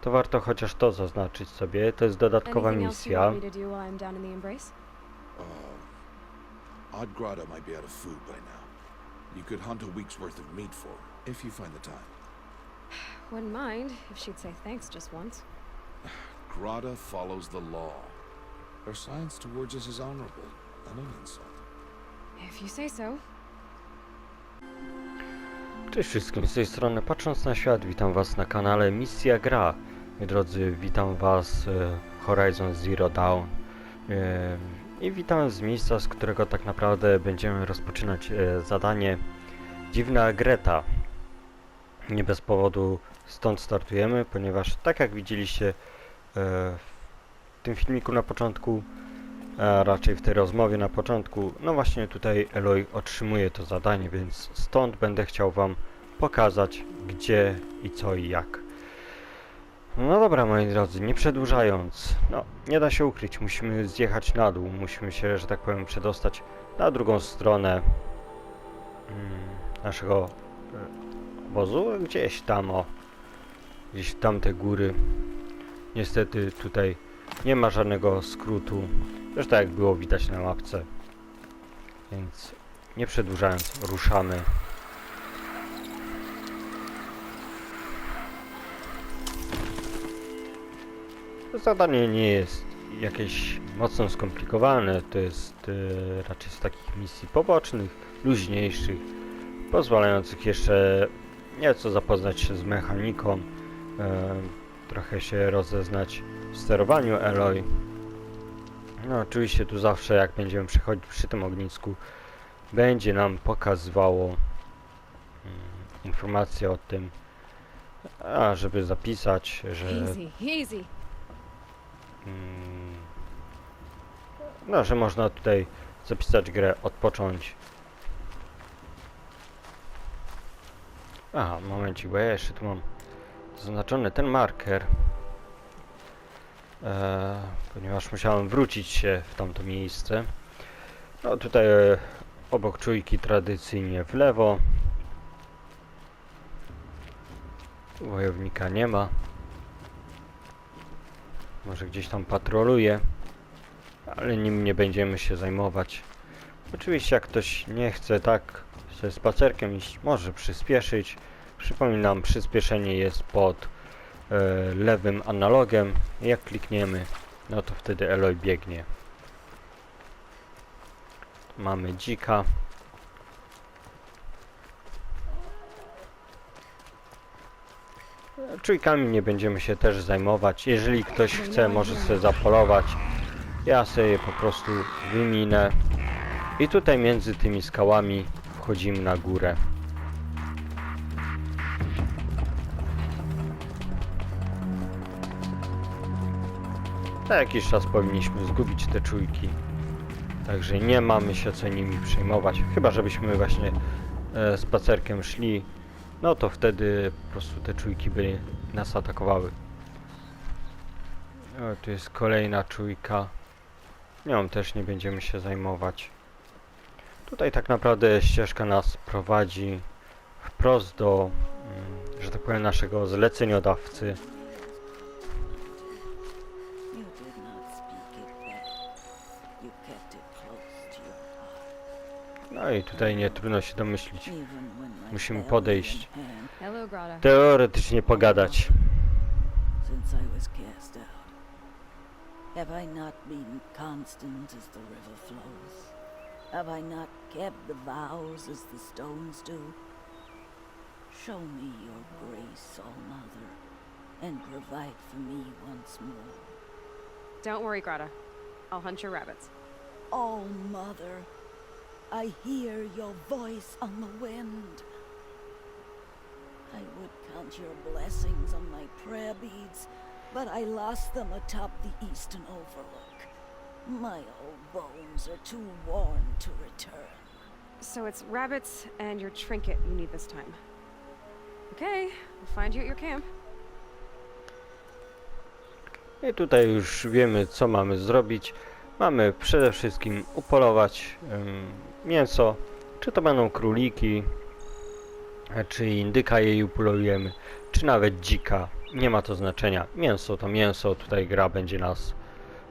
to warto chociaż to zaznaczyć sobie. To jest dodatkowa misja. Uh, Odd Grotto might be out of food by now. You could hunt a week's worth of meat for her, if you find the time. Wouldn't mind if she'd say thanks just once. Grotto follows the law. Her science towards us is honorable, and an insult. If you say so. Cześć wszystkim, z tej strony Patrząc na Świat, witam was na kanale Misja Gra. Drodzy, witam was e, Horizon Zero Dawn. E, I witam z miejsca, z którego tak naprawdę będziemy rozpoczynać e, zadanie Dziwna Greta. Nie bez powodu stąd startujemy, ponieważ tak jak widzieliście w tym filmiku na początku, a raczej w tej rozmowie na początku, no właśnie tutaj Eloy otrzymuje to zadanie, więc stąd będę chciał Wam pokazać gdzie i co i jak. No dobra moi drodzy, nie przedłużając, no nie da się ukryć, musimy zjechać na dół, musimy się, że tak powiem, przedostać na drugą stronę mm, naszego e, obozu, gdzieś tam o, gdzieś w tamte góry. Niestety tutaj nie ma żadnego skrótu, zresztą jak było widać na mapce. Więc nie przedłużając, ruszamy. Zadanie nie jest jakieś mocno skomplikowane, to jest e, raczej z takich misji pobocznych, luźniejszych, pozwalających jeszcze nieco zapoznać się z mechaniką, e, trochę się rozeznać w sterowaniu Eloy. No oczywiście tu zawsze jak będziemy przechodzić przy tym ognisku będzie nam pokazywało mm, informacje o tym, a żeby zapisać, że Easy, easy. No, że można tutaj zapisać grę, odpocząć. Aha, momencik, bo ja jeszcze tu mam zaznaczony ten marker. E, ponieważ musiałem wrócić się w tamto miejsce. No tutaj e, obok czujki tradycyjnie w lewo. Wojownika nie ma. Może gdzieś tam patroluje, ale nim nie będziemy się zajmować. Oczywiście jak ktoś nie chce tak ze spacerkiem iść, może przyspieszyć. Przypominam, przyspieszenie jest pod e, lewym analogiem. Jak klikniemy, no to wtedy Eloy biegnie. Mamy dzika. Czujkami nie będziemy się też zajmować. Jeżeli ktoś chce, może sobie zapolować. Ja sobie po prostu wyminę. I tutaj między tymi skałami wchodzimy na górę. Za jakiś czas powinniśmy zgubić te czujki. Także nie mamy się co nimi przejmować. Chyba żebyśmy właśnie e, spacerkiem szli. No to wtedy po prostu te czujki by nas atakowały. O, tu jest kolejna czujka. Nią też nie będziemy się zajmować. Tutaj tak naprawdę ścieżka nas prowadzi wprost do, mm, że tak powiem, naszego zleceniodawcy. No i tutaj nie trudno się domyślić. Even when my Musimy spell podejść. was in hand, Hello, Grata. Teoretycznie pogadać. Since I was cast out, have I not been constant as the river flows? Have I not kept the vows as the stones do? Show me your grace, All Mother, and provide for me once more. Don't worry, Grata. I'll hunt your rabbits. All Mother, I hear your voice on the wind. I would count your blessings on my prayer beads, but I lost them atop the eastern overlook. My old bones are too worn to return. So it's rabbits and your trinket you need this time. Okay, I'll find you at your camp. I tutaj już wiemy, co mamy zrobić. Mamy przede wszystkim upolować ym, mięso. Czy to będą króliki, czy indyka jej upolujemy, czy nawet dzika. nie ma to znaczenia. Mięso to mięso, tutaj gra będzie nas.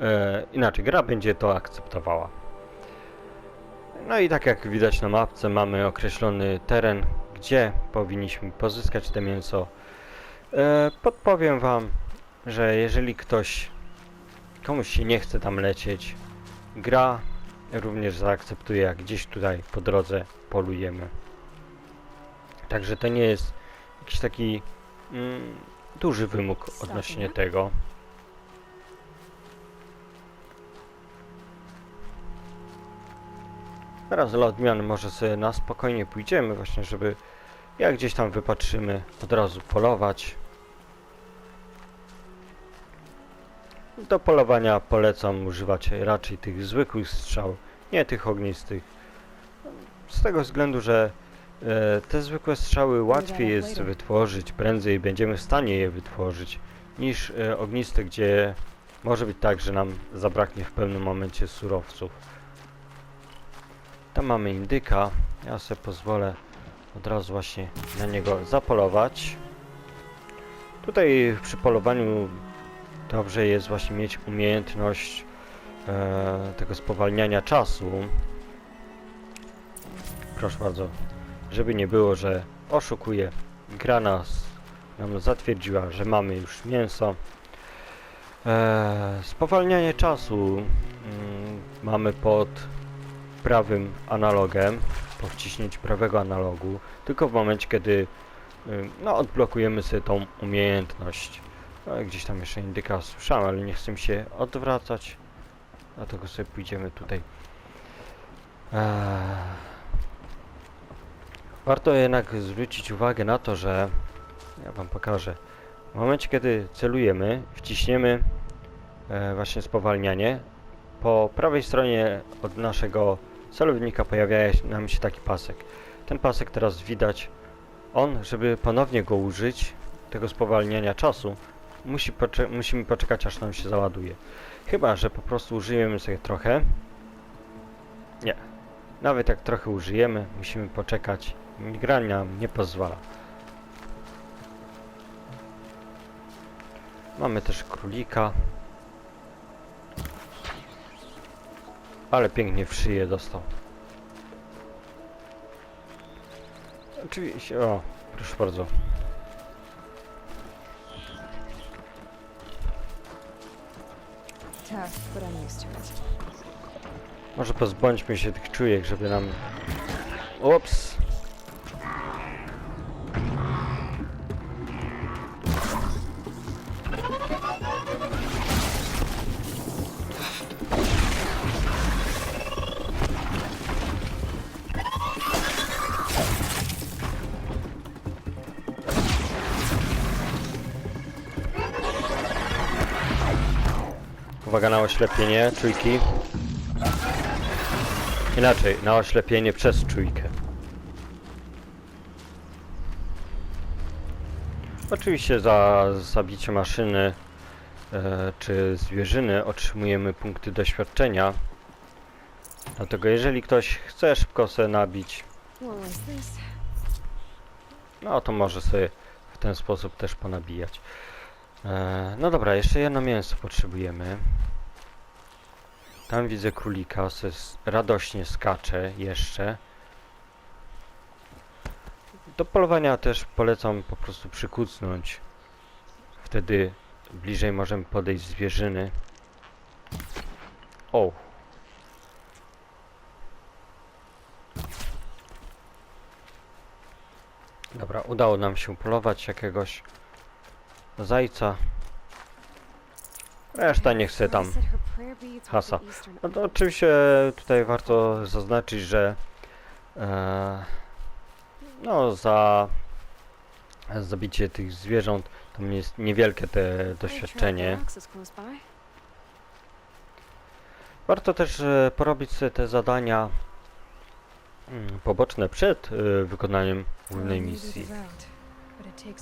E, inaczej, gra będzie to akceptowała. No i tak jak widać na mapce, mamy określony teren, gdzie powinniśmy pozyskać to mięso. E, podpowiem Wam, że jeżeli ktoś komuś się nie chce tam lecieć, gra również zaakceptuje, jak gdzieś tutaj po drodze polujemy. Także to nie jest jakiś taki mm, duży wymóg odnośnie tego. Teraz dla odmiany może sobie na spokojnie pójdziemy właśnie, żeby jak gdzieś tam wypatrzymy od razu polować. Do polowania polecam używać raczej tych zwykłych strzał, nie tych ognistych. Z tego względu, że e, te zwykłe strzały łatwiej jest wytworzyć, prędzej będziemy w stanie je wytworzyć, niż e, ogniste, gdzie może być tak, że nam zabraknie w pewnym momencie surowców. Tam mamy indyka, ja sobie pozwolę od razu właśnie na niego zapolować. Tutaj przy polowaniu dobrze jest właśnie mieć umiejętność e, tego spowalniania czasu. Proszę bardzo, żeby nie było, że oszukuje. Gra nas nam zatwierdziła, że mamy już mięso. E, spowalnianie czasu mm, mamy pod prawym analogiem, po wciśnięciu prawego analogu, tylko w momencie, kiedy no, odblokujemy sobie tą umiejętność. No, gdzieś tam jeszcze indyka słyszałem, ale nie chcę się odwracać. Dlatego sobie pójdziemy tutaj. Eee. Warto jednak zwrócić uwagę na to, że ja wam pokażę. W momencie, kiedy celujemy, wciśniemy e, właśnie spowalnianie, po prawej stronie od naszego celownika pojawia nam się taki pasek. Ten pasek teraz widać. On, żeby ponownie go użyć, tego spowalniania czasu, musi pocze musimy poczekać aż nam się załaduje. Chyba, że po prostu użyjemy sobie trochę. Nie. Nawet jak trochę użyjemy, musimy poczekać. Gra nam nie pozwala. Mamy też królika. Ale pięknie w szyję dostał. Oczywiście, o, proszę bardzo. Tough, but I'm used to it. Może pozbądźmy się tych czujek, żeby nam... Ups! Uwaga na oślepienie, czujki. Inaczej, na oślepienie przez czujkę. Oczywiście za zabicie maszyny e, czy zwierzyny otrzymujemy punkty doświadczenia. Dlatego jeżeli ktoś chce szybko sobie nabić, no to może sobie w ten sposób też ponabijać. E, no dobra, jeszcze jedno mięso potrzebujemy. Tam widzę królika, se radośnie skacze jeszcze. Do polowania też polecam po prostu przykucnąć. Wtedy bliżej możemy podejść zwierzyny. O! Dobra, udało nam się polować jakiegoś zajca. Reszta nie chce tam. Hasa. No to oczywiście tutaj warto zaznaczyć, że e, no za zabicie tych zwierząt to jest niewielkie te doświadczenie. Warto też e, porobić sobie te zadania mm, poboczne przed e, wykonaniem głównej misji,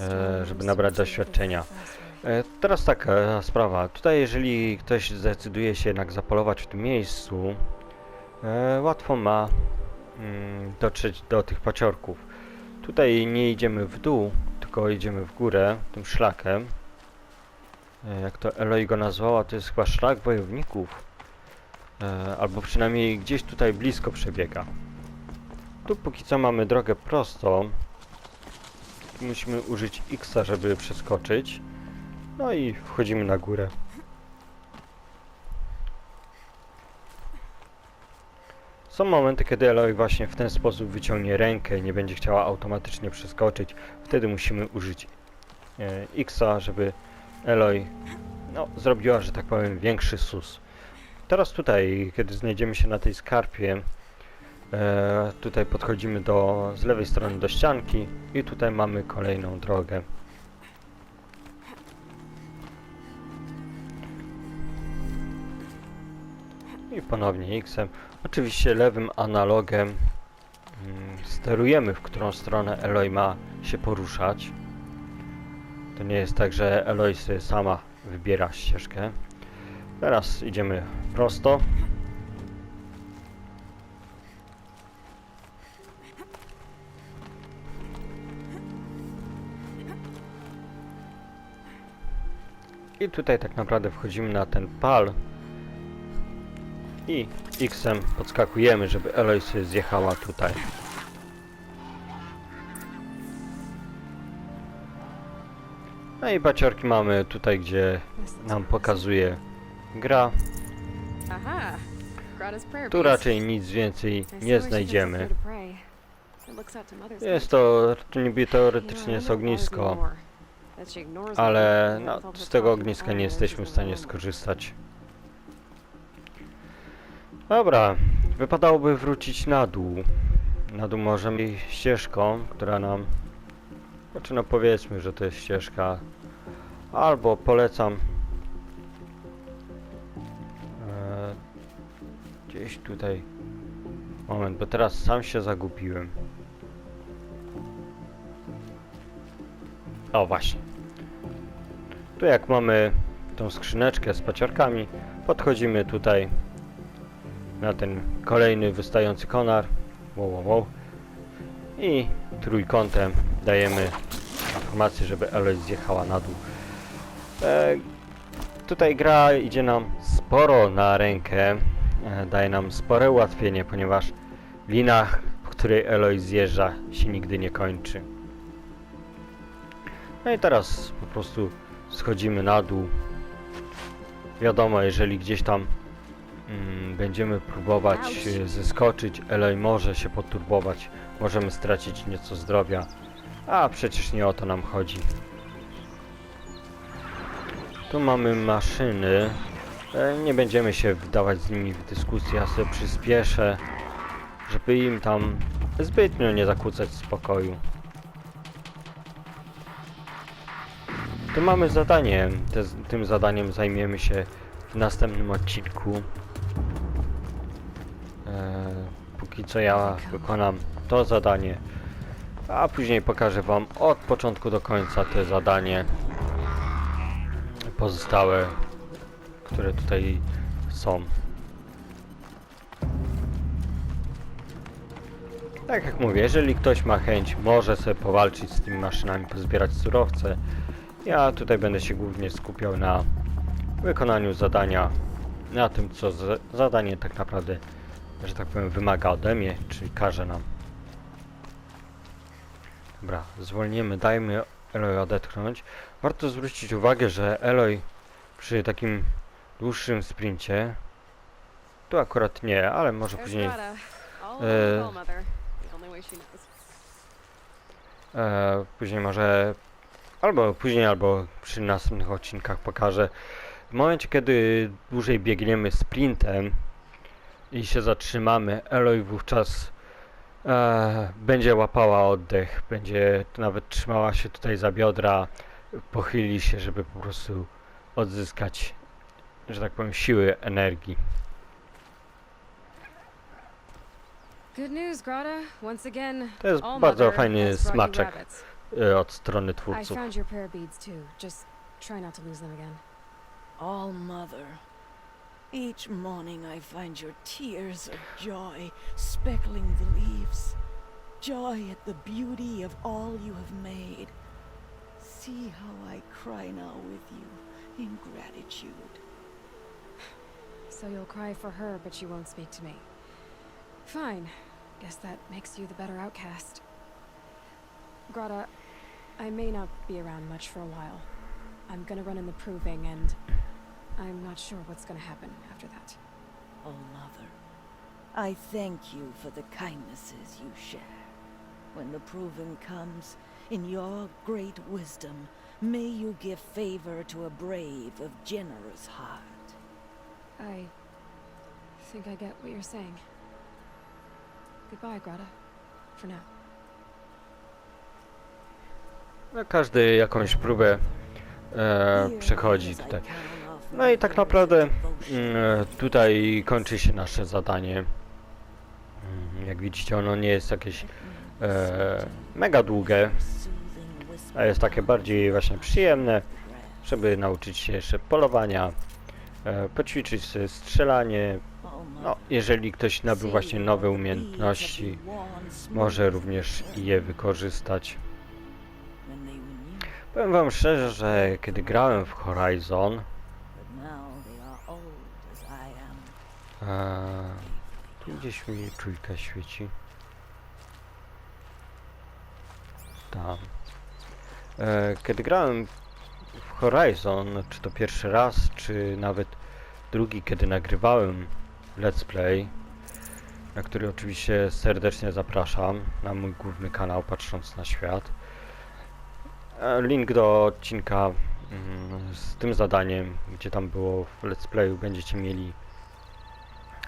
e, żeby nabrać doświadczenia. E, Teraz taka sprawa. Tutaj jeżeli ktoś zdecyduje się jednak zapolować w tym miejscu, e, łatwo ma mm, dotrzeć do tych paciorków. Tutaj nie idziemy w dół, tylko idziemy w górę tym szlakiem. e, jak to Eloy go nazwała, to jest chyba szlak wojowników. E, albo przynajmniej gdzieś tutaj blisko przebiega. Tu póki co mamy drogę prostą. Musimy użyć X, żeby przeskoczyć. No i wchodzimy na górę. Są momenty, kiedy Eloy właśnie w ten sposób wyciągnie rękę i nie będzie chciała automatycznie przeskoczyć. Wtedy musimy użyć e, Xa, żeby Eloy no, zrobiła, że tak powiem, większy sus. Teraz tutaj, kiedy znajdziemy się na tej skarpie, e, tutaj podchodzimy do, z lewej strony do ścianki i tutaj mamy kolejną drogę. I ponownie X-em. Oczywiście lewym analogiem mm, sterujemy, w którą stronę Eloy ma się poruszać. To nie jest tak, że Eloy sama wybiera ścieżkę. Teraz idziemy prosto. I tutaj tak naprawdę wchodzimy na ten pal i X-em podskakujemy, żeby Eloy sobie zjechała tutaj. No i baciorki mamy tutaj, gdzie nam pokazuje gra. Tu raczej nic więcej nie znajdziemy. Jest to niby teoretycznie jest ognisko, ale no, her z tego ogniska nie jesteśmy w stanie skorzystać. Dobra, wypadałoby wrócić na dół. Na dół możemy iść ścieżką, która nam... Znaczy no powiedzmy, że to jest ścieżka. Albo polecam... E, gdzieś tutaj... Moment, bo teraz sam się zagubiłem. O właśnie. Tu jak mamy tą skrzyneczkę z paciorkami, podchodzimy tutaj na ten kolejny wystający konar. Wow, wow, wow. I trójkątem dajemy informację, żeby Eloy zjechała na dół. E, tutaj gra idzie nam sporo na rękę. E, daje nam spore ułatwienie, ponieważ lina, po której Eloy zjeżdża, się nigdy nie kończy. No i teraz po prostu schodzimy na dół. Wiadomo, jeżeli gdzieś tam mm, będziemy próbować e, zeskoczyć, Eloy może się poturbować, możemy stracić nieco zdrowia, a przecież nie o to nam chodzi. Tu mamy maszyny. E, nie będziemy się wdawać z nimi w dyskusję, ja sobie przyspieszę, żeby im tam zbytnio nie zakłócać spokoju. Tu mamy zadanie. Te, tym zadaniem zajmiemy się w następnym odcinku. E, póki co ja wykonam to zadanie, a później pokażę Wam od początku do końca te zadanie. Pozostałe, które tutaj są. Tak jak mówię, jeżeli ktoś ma chęć, może sobie powalczyć z tymi maszynami, pozbierać surowce. Ja tutaj będę się głównie skupiał na wykonaniu zadania, na tym co za zadanie tak naprawdę, że tak powiem, wymaga ode mnie, czyli każe nam. Dobra, zwolnimy, dajmy Eloy odetchnąć. Warto zwrócić uwagę, że Eloy przy takim dłuższym sprincie, tu akurat nie, ale może później. All e, knows. E, później może, albo później, albo przy następnych odcinkach pokażę. W momencie, kiedy dłużej biegniemy sprintem i się zatrzymamy, Eloy wówczas e, będzie łapała oddech, będzie nawet trzymała się tutaj za biodra, pochyli się, żeby po prostu odzyskać, że tak powiem, siły energii. To jest bardzo fajny smaczek od strony I twórców. found your prayer beads too. Just try not to lose them again. All Mother. Each morning I find your tears of joy speckling the leaves. Joy at the beauty of all you have made. See how I cry now with you, ingratitude. So you'll cry for her, but you won't speak to me. Fine. Guess that makes you the better outcast. Grata, I may not be around much for a while. I'm gonna run in the proving, and I'm not sure what's gonna happen after that. Oh, Mother, I thank you for the kindnesses you share. When the proving comes, in your great wisdom, may you give favor to a brave of generous heart. I think I get what you're saying. Goodbye, Grata. For now. No, każdy jakąś próbę e, przechodzi tutaj. No i tak naprawdę mm, tutaj kończy się nasze zadanie. Mm, Jak widzicie, ono nie jest jakieś e, mega długie, a jest takie bardziej właśnie przyjemne, żeby nauczyć się jeszcze polowania, e, poćwiczyć sobie strzelanie. No, jeżeli ktoś nabył właśnie nowe umiejętności, może również je wykorzystać. Powiem wam szczerze, że kiedy grałem w Horizon, e, tu gdzieś mi trójka świeci. Tam. E, kiedy grałem w Horizon, czy to pierwszy raz, czy nawet drugi, kiedy nagrywałem Let's Play, na który oczywiście serdecznie zapraszam na mój główny kanał Patrząc na Świat. E, Link do odcinka mm, z tym zadaniem, gdzie tam było w Let's Playu, będziecie mieli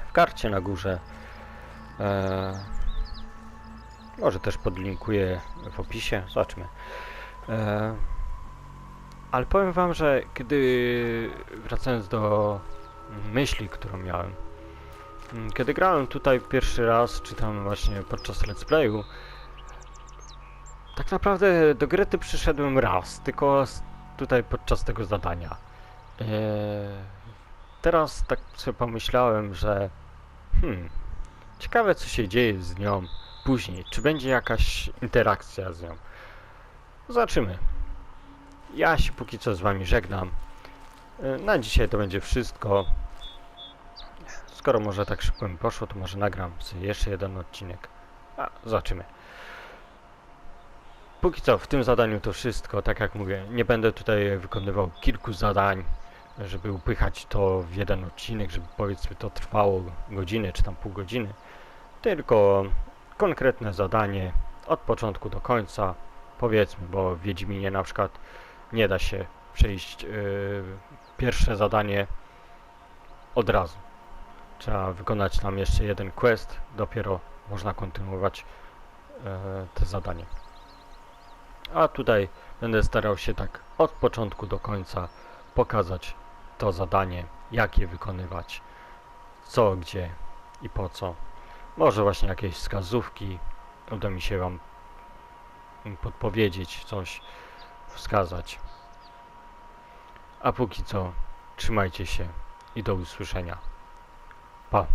w karcie na górze. E, może też podlinkuję w opisie, zobaczmy. E, ale powiem wam, że kiedy wracając do myśli, którą miałem, mm, kiedy grałem tutaj pierwszy raz, czy tam właśnie podczas let's playu, tak naprawdę do gry ty przyszedłem raz, tylko tutaj podczas tego zadania. E, teraz tak sobie pomyślałem, że hmm, ciekawe co się dzieje z nią później, czy będzie jakaś interakcja z nią. Zobaczymy. Ja się póki co z wami żegnam. E, Na dzisiaj to będzie wszystko. Skoro może tak szybko mi poszło, to może nagram jeszcze jeden odcinek. A, zobaczymy. Póki co, w tym zadaniu to wszystko. Tak jak mówię, nie będę tutaj wykonywał kilku zadań, żeby upychać to w jeden odcinek, żeby powiedzmy to trwało godzinę czy tam pół godziny. Tylko konkretne zadanie od początku do końca. Powiedzmy, bo w Wiedźminie na przykład nie da się przejść yy, pierwsze zadanie od razu. Trzeba wykonać tam jeszcze jeden quest, dopiero można kontynuować yy, te zadanie. A tutaj będę starał się tak od początku do końca pokazać to zadanie, jak je wykonywać, co, gdzie i po co. Może właśnie jakieś wskazówki uda mi się Wam podpowiedzieć, coś wskazać. A póki co, trzymajcie się i do usłyszenia. Pa.